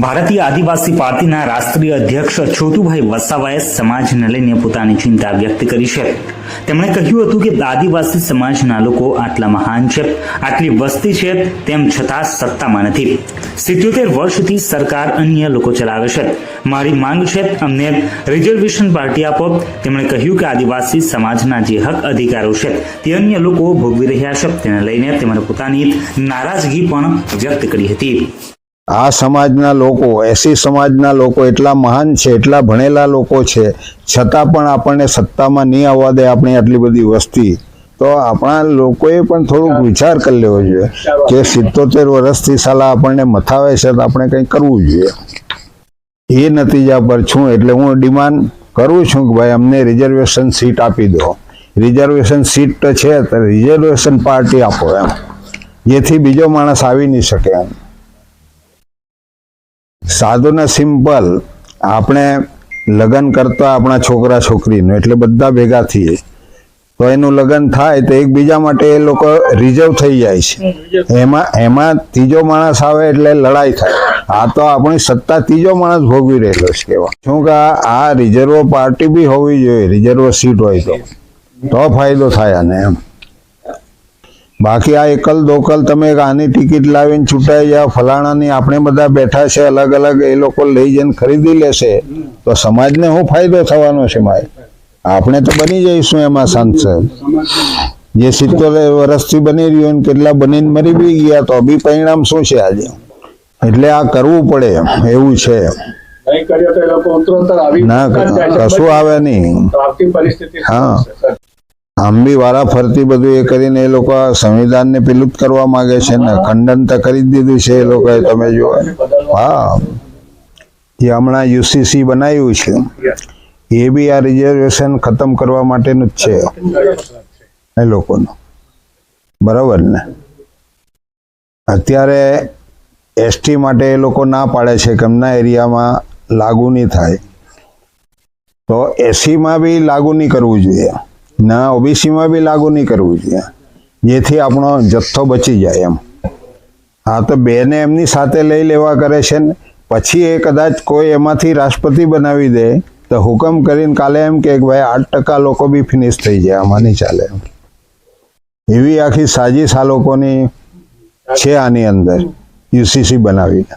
ભારતીય આદિવાસી પાર્ટીના રાષ્ટ્રીય અધ્યક્ષ છોટુભાઈ વસાવાએ સમાજને લઈને પોતાની ચિંતા વ્યક્ત કરી છે. તેમણે કહ્યું હતું કે આદિવાસી સમાજના લોકો આટલા મહાન છે, આટલી વસ્તી છે, તેમ છતાં સત્તામાં નથી. સિત્યોતેર વર્ષથી સરકાર અન્ય લોકો ચલાવે છે. મારી માંગ છે, અમને રિઝર્વેશન પાર્ટી આપો. તેમણે કહ્યું કે આદિવાસી સમાજના જે હક અધિકારો છે, તે અન્ય લોકો ભોગવી રહ્યા છે. તેને લઈને તેમણે પોતાની નારાજગી પણ વ્યક્ત કરી હતી. આ સમાજના લોકો એસી સમાજના લોકો એટલા મહાન છે, એટલા ભણેલા લોકો છે, છતાં પણ આપણને સત્તામાં નહીં આવવા દે આપણી આટલી બધી વસ્તી. તો આપણા લોકોએ પણ થોડુંક વિચાર કરી લેવો જોઈએ કે સિત્તોતેર વર્ષથી સાલા આપણને મથાવે છે તો આપણે કંઈક કરવું જોઈએ. એ નતીજા પર છું એટલે હું ડિમાન્ડ કરું છું કે ભાઈ અમને રિઝર્વેશન સીટ આપી દો. રિઝર્વેશન સીટ તો છે, તો રિઝર્વેશન પાર્ટી આપો એમ. જેથી બીજો માણસ આવી નહીં શકે એમ. સાદું ને સિમ્પલ આપણે લગ્ન કરતા આપણા છોકરા છોકરીનું, એટલે બધા ભેગા થઈએ. તો એનું લગ્ન થાય તો એકબીજા માટે એ લોકો રિઝર્વ થઈ જાય છે. એમાં એમાં ત્રીજો માણસ આવે એટલે લડાઈ થાય. આ તો આપણી સત્તા ત્રીજો માણસ ભોગવી રહેલો છે કેવા શું કે આ- રિઝર્વ પાર્ટી બી હોવી જોઈએ રિઝર્વ સીટ હોય તો. તો ફાયદો થાય આને એમ. બાકી આ એકલ દોકલ તમે આની ટિકિટ લાવીને છૂટાઈ જાઓ ફલાણાની આપણે બધા બેઠા છે અલગ અલગ એ લોકો લઈ જઈને ખરીદી લેશે. તો સમાજને શું ફાયદો થવાનો છે મારે? આપણે તો બની જઈશું એમાં સાંસદ જે સિત્તોતેર વર્ષથી બની રહ્યું ને કેટલા બનીને મરી બી ગયા તો બી પરિણામ શું છે આજે? એટલે આ કરવું પડે એવું છે ના કશું આવે નહીં. હા. હશે, વાળા ફરતી બધું એ કરીને એ લોકો સંવિધાનને પેલું જ કરવા માંગે છે ને ખંડન તો કરી જ દીધું છે એ લોકોએ તમે જુઓ. હા. જે હમણાં યુસીસી બનાવ્યું છે. એ બી આ રિઝર્વેશન ખતમ કરવા માટેનું જ છે. એ લોકોનું. બરાબર ને? અત્યારે એસટી માટે એ લોકો ના પાડે છે કે એમના એરિયામાં લાગુ નહીં થાય. તો એસીમાં બી લાગુ નહીં કરવું જોઈએ. ના, ઓબીસીમાં બી લાગુ નહીં કરવું જોઈએ. જેથી આપણો જથ્થો બચી જાય એમ. હા, તો બેને એમની સાથે લઈ લેવા કરે છે ને. પછી એ કદાચ કોઈ એમાંથી રાષ્ટ્રપતિ બનાવી દે, તો હુકમ કરીને કાલે એમ કે ભાઈ, આઠ ટકા લોકો બી ફિનિશ થઈ જાય, આમાં નહીં ચાલે એમ. એવી આખી સાજીશ આ લોકોની છે આની અંદર, યુસીસી બનાવીને.